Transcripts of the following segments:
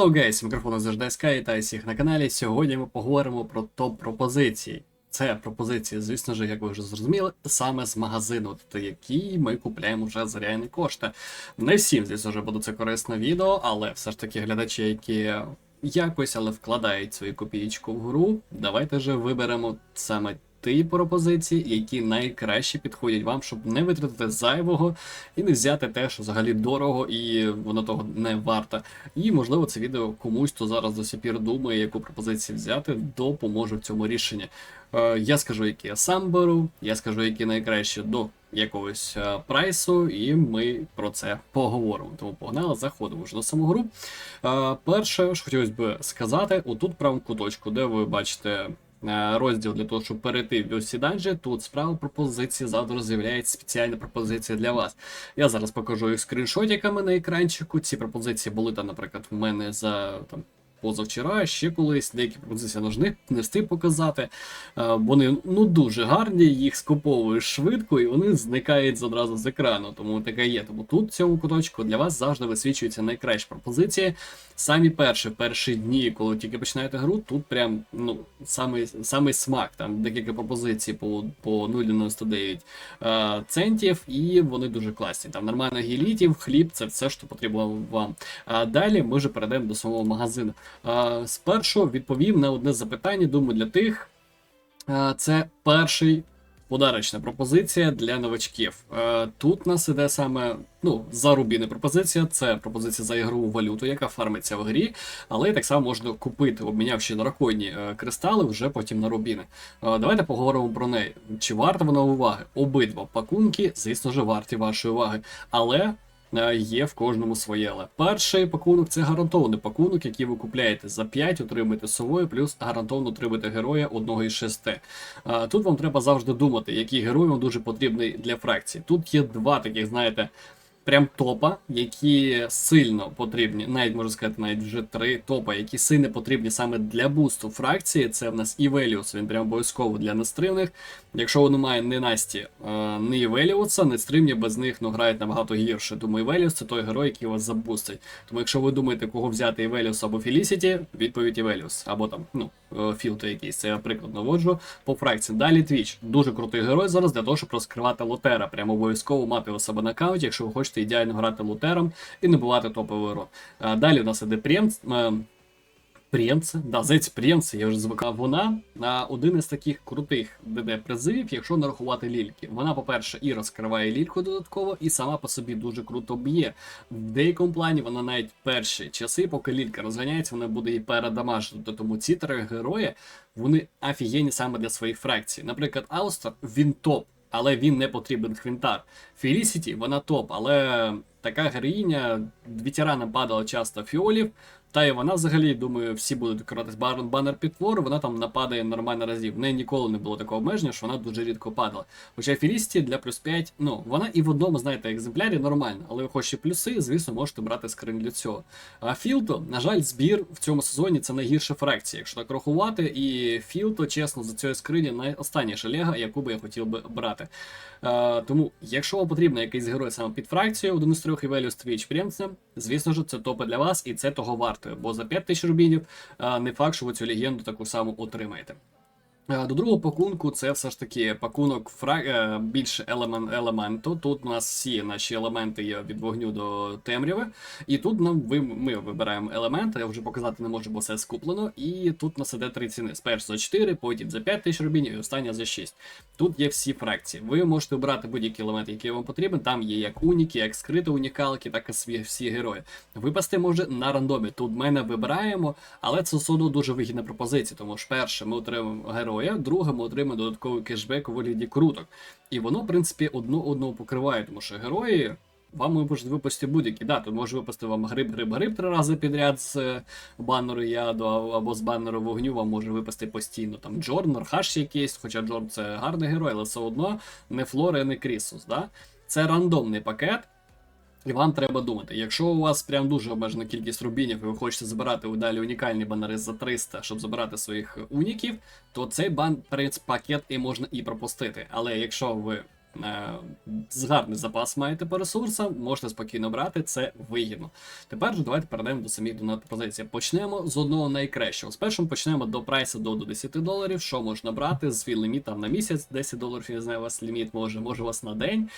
Hello guys, мікрофон завжди СК, вітаю всіх на каналі. Сьогодні ми поговоримо про топ-пропозиції. Це пропозиції, звісно ж, як ви вже зрозуміли, саме з магазину, тобто які ми купляємо вже за реальні кошти. Не всім, звісно ж, буде це корисне відео, але все ж таки глядачі, які якось але вкладають свою копієчку в гру, давайте вже виберемо саме ті пропозиції, які найкраще підходять вам, щоб не витратити зайвого і не взяти те, що взагалі дорого і воно того не варто. І можливо це відео комусь, хто зараз до сих пір думає, яку пропозицію взяти, допоможе в цьому рішенні. Е, я скажу, які я сам беру, я скажу, які найкраще до якогось е, прайсу, і ми про це поговоримо. Тому погнали, заходимо вже до саму гру. Е, перше, що хотілося б сказати, отут правому куточку, де ви бачите. Е, Розділ для того, щоб перейти в ці данжі, тут справа пропозиції завтра з'являється спеціальна пропозиція для вас. Я зараз покажу їх скріншотиками на екранчику. Ці пропозиції були там, наприклад, в мене за там. Позавчора, ще колись деякі пропозиції нужні не встиг показати. Е, Вони ну дуже гарні, їх скуповуєш швидко і вони зникають одразу з екрану. Тому таке є. Тому тут в цьому куточку для вас завжди висвічуються найкращі пропозиції. Самі перші перші дні, коли тільки починаєте гру, тут прям ну самий, самий смак. Там декілька пропозицій по, по 0,99 е, центів, і вони дуже класні. Там нормально гелітів, хліб, це все, що потрібно вам. А далі ми вже перейдемо до самого магазину. Спершу відповім на одне запитання. Думаю, для тих. Це перший подарочна пропозиція для новачків. Тут нас іде саме ну, зарубіна пропозиція. Це пропозиція за ігрову валюту, яка фармиться в грі, але так само можна купити, обмінявши драконні е, кристали вже потім на рубіни. Давайте поговоримо про неї. Чи варта вона уваги? Обидва пакунки, звісно ж, варті вашої уваги. Але є в кожному своє. Але перший пакунок це гарантований пакунок, який ви купляєте за 5, отримаєте совою, плюс гарантовано отримаєте героя одного із шести. Е, Тут вам треба завжди думати, який герой вам дуже потрібний для фракції. Тут є два таких, знаєте. Прям топа, які сильно потрібні, навіть можу сказати, навіть вже три топа, які сильно потрібні саме для бусту фракції. Це в нас Івеліус, він прям обов'язково для нестримних. Якщо воно має не Насті, е, не Івеліуса, нестримні без них ну, грають набагато гірше. Тому Івеліус це той герой, який вас забустить. Тому якщо ви думаєте, кого взяти Івеліус або Фелісіті, відповідь Івеліус. Або там, ну, е, філту якийсь. Це я приклад наводжу по фракції. Далі Твіч. Дуже крутий герой зараз для того, щоб розкривати лотера. Прямо обов'язково мати у себе на каунті, якщо ви хочете ідеально грати лотером і не бувати топовий урон. Е, Далі у нас іде Премц. Е, Прємце, да, здається, Прємце, я вже звикав. Вона один із таких крутих ДД призивів, якщо нарахувати лільки. Вона, по-перше, і розкриває лільку додатково, і сама по собі дуже круто б'є. В деякому плані вона навіть перші часи, поки лілька розганяється, вона буде і передамажити. Тому ці три герої вони офігенні саме для своїх фракцій. Наприклад, Аустер, він топ. Але він не потрібен Хвінтар. Фелісіті, вона топ, але така героїня ветеранам падала часто фіолів, та і вона взагалі, думаю, всі будуть коратись бар- банер підтвору, вона там нападає нормально разів. В неї ніколи не було такого обмеження, що вона дуже рідко падала. Хоча Фелісіті для плюс 5, ну, вона і в одному, знаєте, екземплярі нормально, але ви хочете плюси, звісно, можете брати скрин для цього. А Філто, на жаль, збір в цьому сезоні це найгірша фракція, якщо так рахувати, і Філто, чесно, за цією скрині найостанніша лега, яку би я хотів би брати. Е, тому, якщо вам потрібен якийсь герой саме під фракцію, один із трьох Івеліус Твіч Прємцем, звісно ж, це топи для вас, і це того варто, бо за 5 тисяч рубінів не факт, що ви цю легенду таку саму отримаєте. Е, До другого пакунку це все ж таки пакунок фра... е, більше елемент, елементу. Тут у нас всі наші елементи є від вогню до темряви. І тут нам ви, ми вибираємо елементи, я вже показати не можу, бо все скуплено. І тут у нас іде три ціни. Спершу за 4, потім за 5 тисяч рубінів і остання за 6. Тут є всі фракції. Ви можете обрати будь-який елемент, який вам потрібен. Там є як уніки, як скриті унікалки, так і всі герої. Випасти може на рандомі. Тут ми не вибираємо, але це все одно дуже вигідна пропозиція. Тому ж перше, ми отримаємо героя, друге, ми отримаємо додатковий кешбек у вигляді круток. І воно, в принципі, одно одного покриває, тому що герої. Вам можуть випасти будь-які. Тут може випасти вам гриб, гриб, гриб три рази підряд з е, банеру яду або з банеру вогню, вам може випасти постійно там Джорн, Архаш якийсь, хоча Джорн це гарний герой, але все одно не Флора, не Крісус. Да? Це рандомний пакет. І вам треба думати, якщо у вас прям дуже обмежена кількість рубінів, і ви хочете збирати далі унікальні банери за 300, щоб забирати своїх уніків, то цей бан пакет і можна і пропустити. Але якщо ви гарний запас маєте по ресурсам, можете спокійно брати, це вигідно. Тепер же давайте перейдемо до самих донат пропозицій. Почнемо з одного найкращого. Спершу почнемо до прайсу до, до 10 доларів. Що можна брати? Свій ліміт там на місяць, 10 доларів, я знаю, у вас ліміт може, може у вас на день.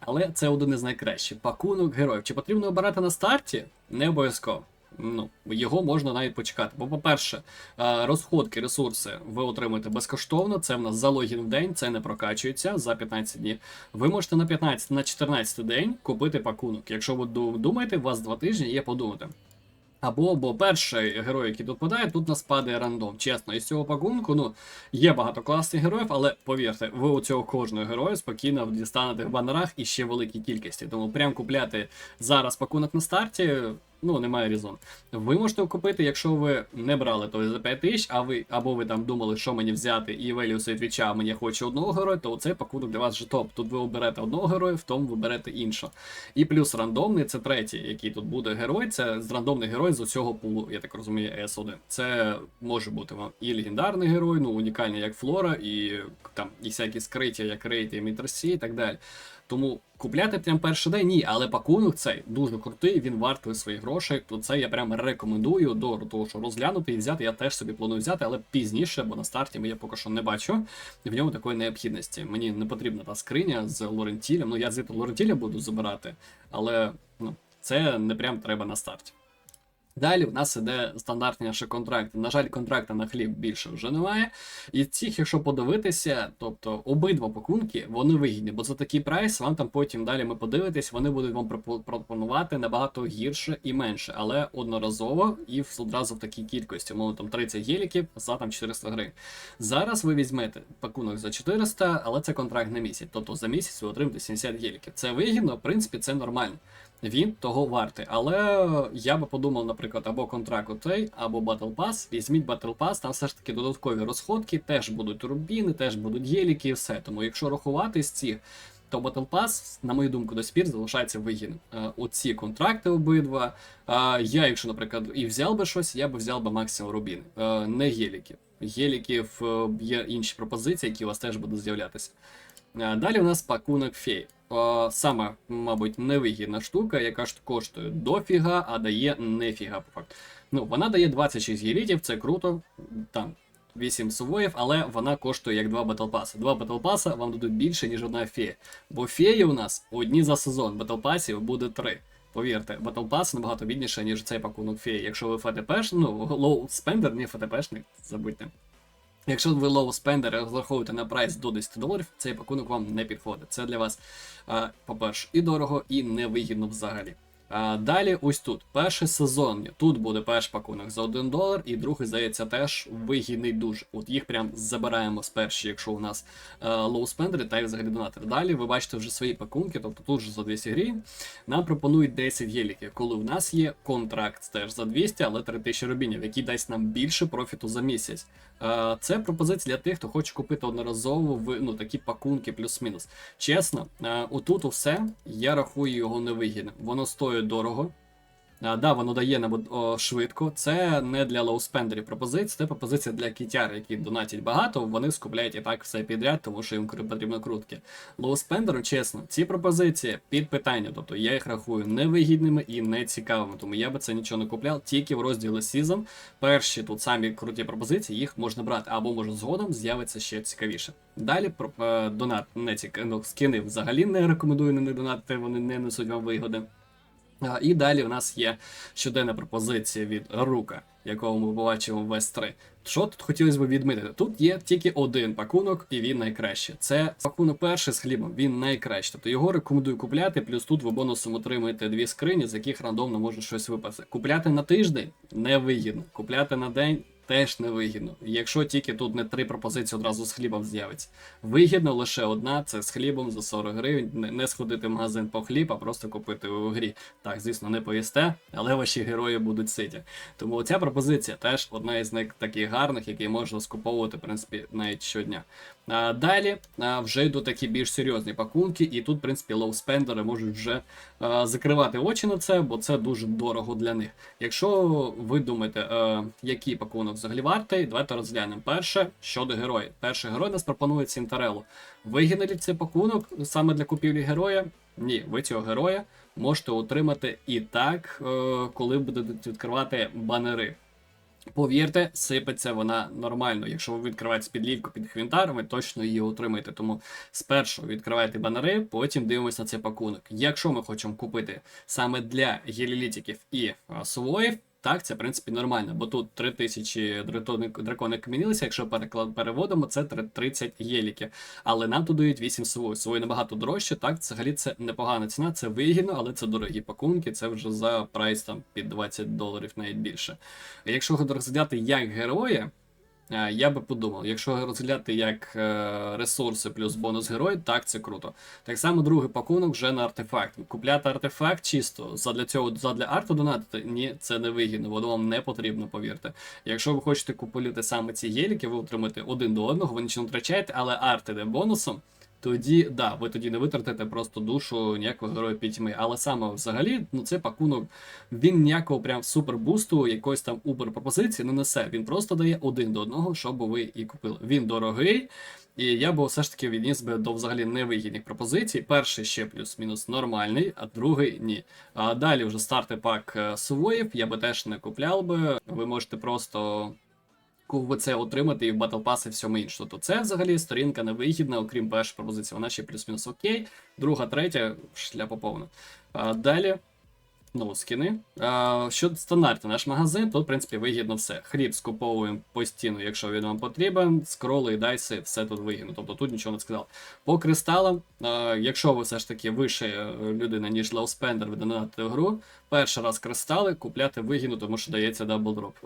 Але це один із найкращих. Пакунок героїв. Чи потрібно обирати на старті? Не обов'язково. Ну, його можна навіть почекати. Бо, по-перше, е, розходки, ресурси ви отримуєте безкоштовно. Це в нас за логін в день, це не прокачується за 15 днів. Ви можете на 15 на 14 день купити пакунок. Якщо ви думаєте, у вас два тижні є подумати. Або, бо перший герой, який тут падає, тут нас падає рандом. Чесно, із цього пакунку, ну, є багато класних героїв, але повірте, ви у цього кожного героя спокійно дістанете в банерах і ще великій кількості. Тому прям купляти зараз пакунок на старті. Ну, немає різон. Ви можете купити, якщо ви не брали той за 5 тисяч, а ви або ви там думали, що мені взяти, і Веліуса і Твіча мені хоче одного героя, то цей пакунок для вас вже топ. Тут ви оберете одного героя, в тому ви берете іншого. І плюс рандомний це третій, який тут буде герой. Це рандомний герой з усього пулу, я так розумію, S1. Це може бути вам і легендарний герой, ну унікальний як Флора, і там і всякі скриття, як Рейд і Мітросі, і так далі. Тому купляти прям перший день ні, але пакунок цей дуже крутий, він вартує своїх грошей. То це я прям рекомендую до того, що розглянути і взяти. Я теж собі планую взяти, але пізніше, бо на старті я поки що не бачу в ньому такої необхідності. Мені не потрібна та скриня з Лорентілем. Ну я звідти Лорентіля буду забирати, але ну, це не прям треба на старті. Далі в нас іде стандартні контракти. На жаль, контракта на хліб більше вже немає. І цих, якщо подивитися, тобто обидва пакунки, вони вигідні, бо за такий прайс вам там потім далі ми подивитись, вони будуть вам пропонувати набагато гірше і менше, але одноразово і одразу в такій кількості. Мовно там 30 геліків за там 400 гривень. Зараз ви візьмете пакунок за 400, але це контракт на місяць. Тобто за місяць ви отримаєте 70 геліків. Це вигідно, в принципі, це нормально. Він того вартий. Але я би подумав, наприклад, або контракт оцей, або Battle Pass. Візьміть Battle Pass, там все ж таки додаткові розходки, теж будуть рубіни, теж будуть геліки і все. Тому якщо рахувати з цих, то Battle Pass, на мою думку, до спір залишається вигідним. Е, Оці контракти обидва. Е, Я, якщо, наприклад, і взяв би щось, я би взяв би максимум рубіни, Е, не. Геліків е, є інші пропозиції, які у вас теж будуть з'являтися. Далі у нас пакунок фей. Е, Саме, мабуть, невигідна штука, яка ж коштує дофіга, а дає нефіга по факту. Ну, вона дає 26 гелітів, це круто. Там 8 сувоїв, але вона коштує як 2 Battle Pass. Два Battle вам дадуть більше, ніж одна фея. Бо феї у нас одні за сезон, Passів буде 3. Повірте, Pass набагато бідніше, ніж цей пакунок феї. Якщо ви ФТПш, ну, лоу спендер, не ФТПшник, забудьте. Якщо ви лоу спендер розраховуєте на прайс до 10 доларів, цей пакунок вам не підходить. Це для вас, по-перше, і дорого, і невигідно взагалі. А, далі, ось тут, перший сезон. Тут буде перший пакунок за 1 долар, і другий, здається, теж вигідний дуже. От їх прям забираємо з перші, якщо у нас лоу спендери та й взагалі донатори. Далі ви бачите вже свої пакунки, тобто тут же за 200 гривень. Нам пропонують 10 геліків, коли у нас є контракт теж за 200, але 3000 рубінів, який дасть нам більше профіту за місяць. Е, Це пропозиція для тих, хто хоче купити одноразово в ну, такі пакунки плюс-мінус. Чесно, е, отут усе я рахую його невигідним. Воно стоїть дорого. А, да, воно дає нам швидко. Це не для лоуспендерів пропозиція, це пропозиція для кітяр, які донатять багато, вони скупляють і так все підряд, тому що їм потрібно крутки. Лоуспендеру, чесно, ці пропозиції під питання, тобто я їх рахую невигідними і нецікавими, тому я би це нічого не купляв, тільки в розділі Season. Перші тут самі круті пропозиції, їх можна брати, або може згодом з'явиться ще цікавіше. Далі про е, донат не цік... ну, скини взагалі не рекомендую них донатити, вони не несуть вам вигоди. І далі в нас є щоденна пропозиція від Рука, якого ми побачимо в s 3 Що тут хотілося б відмітити? Тут є тільки один пакунок, і він найкращий. Це пакунок перший з хлібом, він найкращий. Тобто його рекомендую купляти, плюс тут ви бонусом отримуєте дві скрині, з яких рандомно може щось випасти. Купляти на тиждень невигідно. Купляти на день. Теж невигідно, якщо тільки тут не три пропозиції одразу з хлібом з'явиться. Вигідно лише одна це з хлібом за 40 гривень. Не, не сходити в магазин по хліб, а просто купити у грі. Так, звісно, не поїсте, але ваші герої будуть ситі. Тому ця пропозиція теж одна із них таких гарних, які можна скуповувати, в принципі, навіть щодня. А, далі а, вже йдуть такі більш серйозні пакунки, і тут, в принципі, лоуспендери можуть вже а, закривати очі на це, бо це дуже дорого для них. Якщо ви думаєте, а, який пакунок взагалі вартий. Давайте розглянемо. Перше щодо героя. Перший герой нас пропонує Сінтерелу. Вигідний цей пакунок саме для купівлі героя? Ні, ви цього героя можете отримати і так, е, коли будете відкривати банери. Повірте, сипеться вона нормально. Якщо ви відкриваєте підлівку під хвінтар, ви точно її отримаєте. Тому спершу відкривайте банери, потім дивимося на цей пакунок. Якщо ми хочемо купити саме для гелілітиків і а, сувоїв, так, це в принципі нормально, бо тут 3000 дракони, камінилися, якщо переклад переводимо, це 30 єліків. Але нам тут дають 8 свої. Свої набагато дорожче, так, взагалі це непогана ціна, це вигідно, але це дорогі пакунки, це вже за прайс там під 20 доларів, навіть більше. Якщо розглядати як героя, я би подумав, якщо розглядати як е, ресурси плюс бонус герой, так це круто. Так само другий пакунок вже на артефакт. Купляти артефакт чисто задля цього, задля арту донатити, ні, це не вигідно, воно вам не потрібно, повірте. Якщо ви хочете купувати саме ці геліки, ви отримаєте один до одного, ви нічого не втрачаєте, але арт іде бонусом. Тоді, да, ви тоді не витратите просто душу ніякого героя пітьми. Але саме взагалі, ну це пакунок, він ніякого прям супербусту, якоїсь там убер пропозиції не несе. Він просто дає один до одного, щоб ви і купили. Він дорогий, і я би все ж таки відніс би до взагалі невигідних пропозицій. Перший ще плюс-мінус нормальний, а другий ні. А далі вже старти пак е, сувоїв, я би теж не купляв би. Ви можете просто. Це отримати і в Battle Pass і всьому іншому. То це взагалі сторінка невигідна, окрім першої пропозиції. Вона ще плюс-мінус окей. Друга, третя шляпа повна. А, далі. Ну, скини. А, щодо стандарту, наш магазин, тут, в принципі, вигідно все. Хліб скуповуємо постійно, якщо він вам потрібен. Скроли і дайси, все тут вигідно. Тобто тут нічого не сказав. По кристалам, а, якщо ви все ж таки вище людина, ніж лоуспендер, ви донатите гру, перший раз кристали купляти вигідно, тому що дається дабл дроп,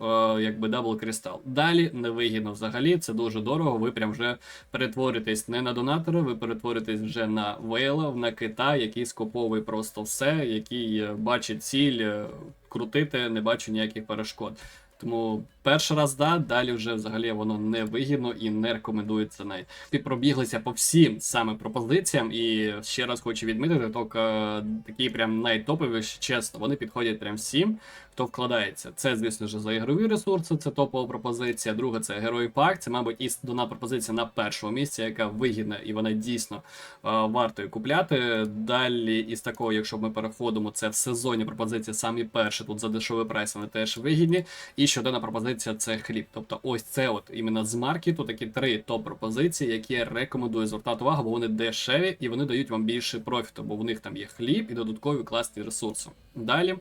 якби дабл кристал. Далі невигідно взагалі, це дуже дорого. Ви прям вже перетворитесь не на донатора, ви перетворитесь вже на вейла, на кита, який скуповує просто все, який е, бачить ціль е, крутити, не бачу ніяких перешкод. Тому перший раз да, далі вже взагалі воно не вигідно і не рекомендується навіть. Пробіглися по всім саме пропозиціям, і ще раз хочу відмітити, тільки е, такі прям найтоповіші, чесно, вони підходять прям всім, хто вкладається. Це, звісно ж, за ігрові ресурси, це топова пропозиція. Друга це герой пак. Це, мабуть, і дона пропозиція на першому місці, яка вигідна і вона дійсно е, вартою купляти. Далі, із такого, якщо ми переходимо, це в сезоні пропозиції самі перші, тут за дешевий прайс, вони теж вигідні. І щоденна пропозиція це хліб. Тобто, ось це от іменно з маркету такі три топ-пропозиції, які я рекомендую звертати увагу, бо вони дешеві і вони дають вам більше профіту, бо в них там є хліб і додаткові класні ресурси. Далі.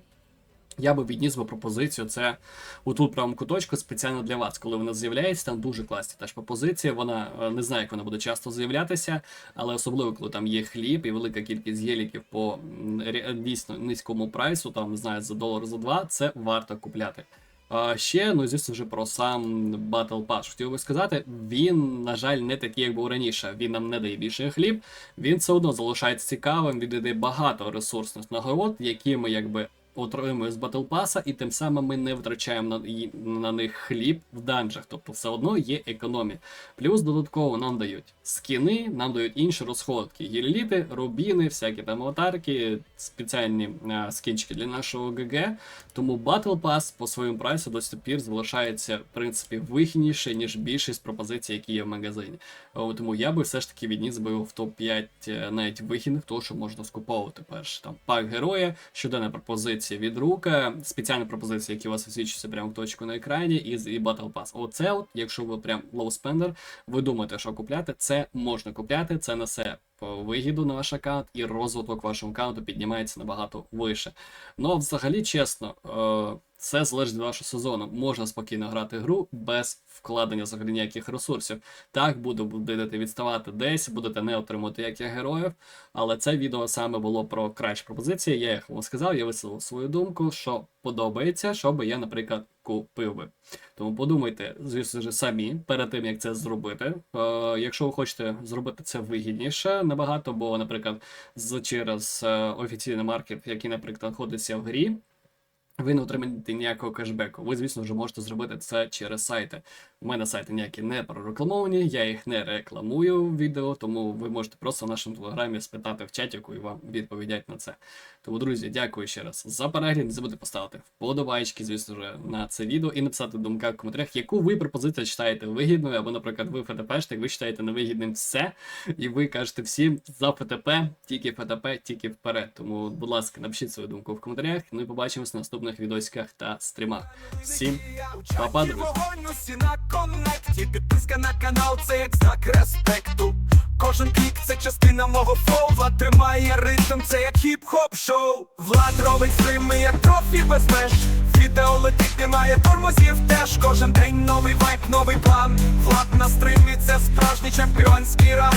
Я би відніс би пропозицію. Це у тут правому куточку спеціально для вас. Коли вона з'являється, там дуже класні теж пропозиції. Вона е, не знаю, як вона буде часто з'являтися, але особливо, коли там є хліб і велика кількість геліків по дійсно низькому прайсу, там не знаю, за долар за два, це варто купляти. А ще, ну звісно вже про сам Battle Pass. Хотів би сказати, він, на жаль, не такий, як був раніше. Він нам не дає більше хліб. Він все одно залишається цікавим, він дає багато ресурсних нагород, які ми якби отримуємо з Battle Pass, і тим самим ми не втрачаємо на, на них хліб в данжах. Тобто все одно є економія. Плюс додатково нам дають скіни, нам дають інші розходки. Гіліліти, рубіни, всякі там аватарки, спеціальні а, скінчики для нашого ГГ. Тому Battle Pass по своєму прайсу до сих пір залишається в принципі вигідніше, ніж більшість пропозицій, які є в магазині. О, Тому я би все ж таки відніс би в топ-5 е, навіть вигідних, того, що можна скуповувати перше. Там пак героя, щоденна пропозиція від рука, спеціальні пропозиції, які у вас висвічуються прямо в точку на екрані, і, і Battle Pass. Оце, от, якщо ви прям spender, ви думаєте, що купляти, це можна купляти, це несе вигіду на ваш аккаунт, і розвиток вашого аккаунту піднімається набагато вище. Ну, взагалі, чесно, е, це залежить від вашого сезону. Можна спокійно грати гру без вкладення взагалі ніяких ресурсів. Так, буде, будете відставати десь, будете не отримувати як героїв. Але це відео саме було про кращі пропозиції. Я їх вам сказав, я висловив свою думку, що подобається, що би я, наприклад, купив би. Тому подумайте, звісно ж, самі перед тим, як це зробити. Е, якщо ви хочете зробити це вигідніше набагато, бо, наприклад, з через е, офіційний маркет, який, наприклад, знаходиться в грі. ви не отримаєте ніякого кешбеку. Ви, звісно, вже можете зробити це через сайти. У мене сайти ніякі не прорекламовані, я їх не рекламую в відео, тому ви можете просто в нашому телеграмі спитати в чатіку і вам відповідять на це. Тому, друзі, дякую ще раз за перегляд. Не забудьте поставити вподобайки, звісно ж, на це відео і написати в думках в коментарях, яку ви пропозицію читаєте вигідною, або, наприклад, ви ФТПшник, ви читаєте невигідним все, і ви кажете всім за ФТП, тільки ФТП, тільки вперед. Тому, будь ласка, напишіть свою думку в коментарях. Ну і побачимось на наступних відосиках та стрімах. Всім па-па, друзі! Усі коннекті. Підписка на канал це як знак респекту. Кожен клік це частина мого фоу Влад тримає ритм, це як хіп-хоп шоу. Влад робить стрими, як трофі без меж. Відео летить, немає тормозів теж. Кожен день новий вайб, новий план. Влад на стримі це справжній чемпіонський раунд.